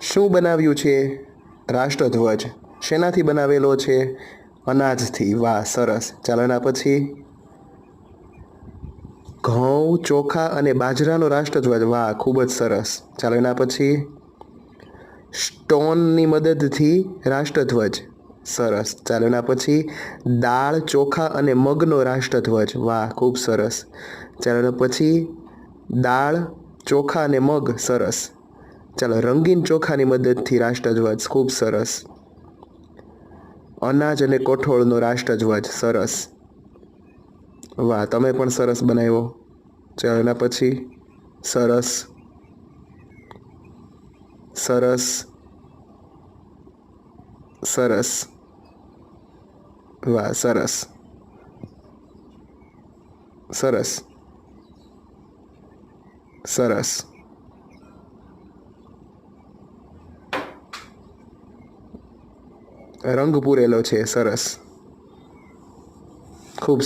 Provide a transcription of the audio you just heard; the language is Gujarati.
શું બનાવ્યું છે? રાષ્ટ્રધ્વજ. શેનાથી બનાવેલો છે? અનાજથી. વાહ, સરસ. ચાલો એના પછી. ઘઉં, ચોખા અને બાજરાનો રાષ્ટ્રધ્વજ. વાહ, ખૂબ જ સરસ. ચાલો એના પછી. સ્ટોનની મદદથી રાષ્ટ્રધ્વજ. સરસ. ચાલો એના પછી. દાળ, ચોખા અને મગનો રાષ્ટ્રધ્વજ. વાહ, ખૂબ સરસ. ચાલો પછી. દાળ, ચોખા અને મગ. સરસ. ચાલો, રંગીન ચોખાની મદદથી રાષ્ટ્રધ્વજ ખૂબ સરસ. અનાજ અને કઠોળનો રાષ્ટ્રધ્વજ સરસ. વાહ, તમે પણ સરસ બનાવ્યો. ચાલો, એના પછી? સરસ. સરસ. સરસ. વાહ, સરસ. સરસ. સરસ. રંગ પૂરેલો છે સરસ. ખૂબ